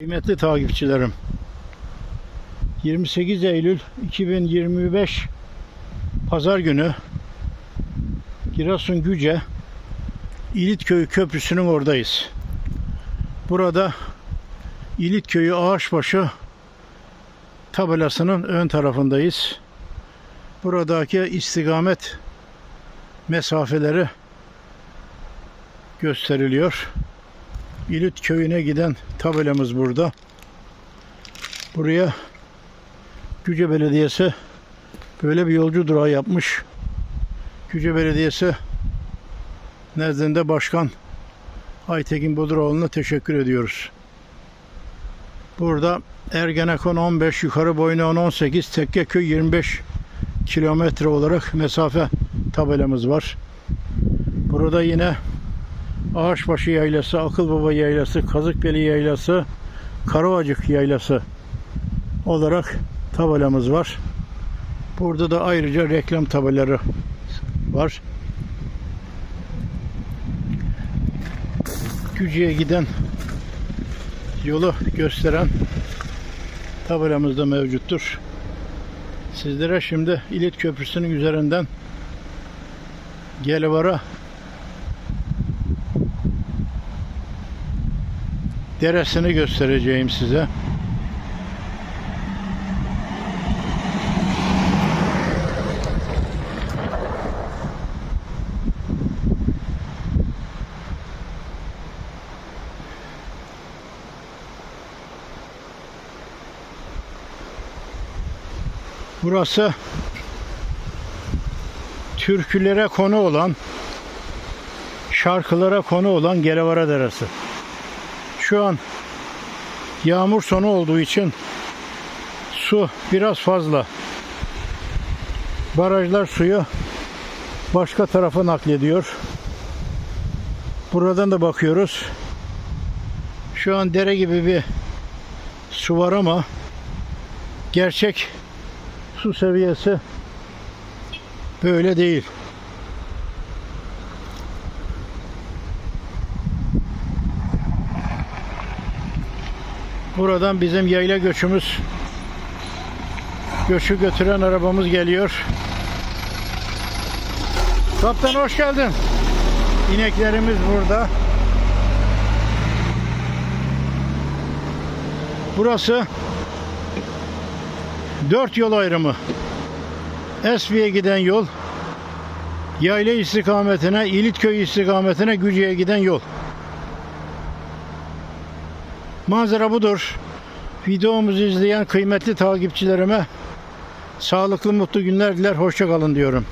Kıymetli takipçilerim. 28 Eylül 2025 Pazar günü Giresun Güce İlitköyü Köprüsü'nün oradayız. Burada İlitköyü Ağaçbaşı tabelasının ön tarafındayız. Buradaki istikamet mesafeleri gösteriliyor. İlit köyüne giden tabelamız burada. Buraya Güce Belediyesi böyle bir yolcu durağı yapmış. Güce Belediyesi nezdinde Başkan Aytekin Boduroğlu'na teşekkür ediyoruz. Burada Ergenekon 15, yukarı Boynaon 18, Tekkeköy 25 kilometre olarak mesafe tabelamız var. Burada yine Ağaçbaşı Yaylası, Akılbaba Yaylası, Kazıkbeli Yaylası, Karavacık Yaylası olarak tabelamız var. Burada da ayrıca reklam tabelaları var. Gücü'ye giden yolu gösteren tabelamız da mevcuttur. Sizlere şimdi İlit Köprüsü'nün üzerinden Gelivara deresini göstereceğim size. Burası türkülere konu olan şarkılara konu olan Gelevara Deresi. Şu an yağmur sonu olduğu için su biraz fazla. Barajlar suyu başka tarafa naklediyor. Buradan da bakıyoruz. Şu an dere gibi bir su var ama gerçek su seviyesi böyle değil. Buradan bizim yayla göçümüz göçü götüren arabamız geliyor. Kaptan hoş geldin. İneklerimiz burada. Burası dört yol ayrımı. Esvi'ye giden yol, Yayla istikametine, İlitköy istikametine, Güce'ye giden yol. Manzara budur. Videomuzu izleyen kıymetli takipçilerime sağlıklı mutlu günler diler. Hoşça kalın diyorum.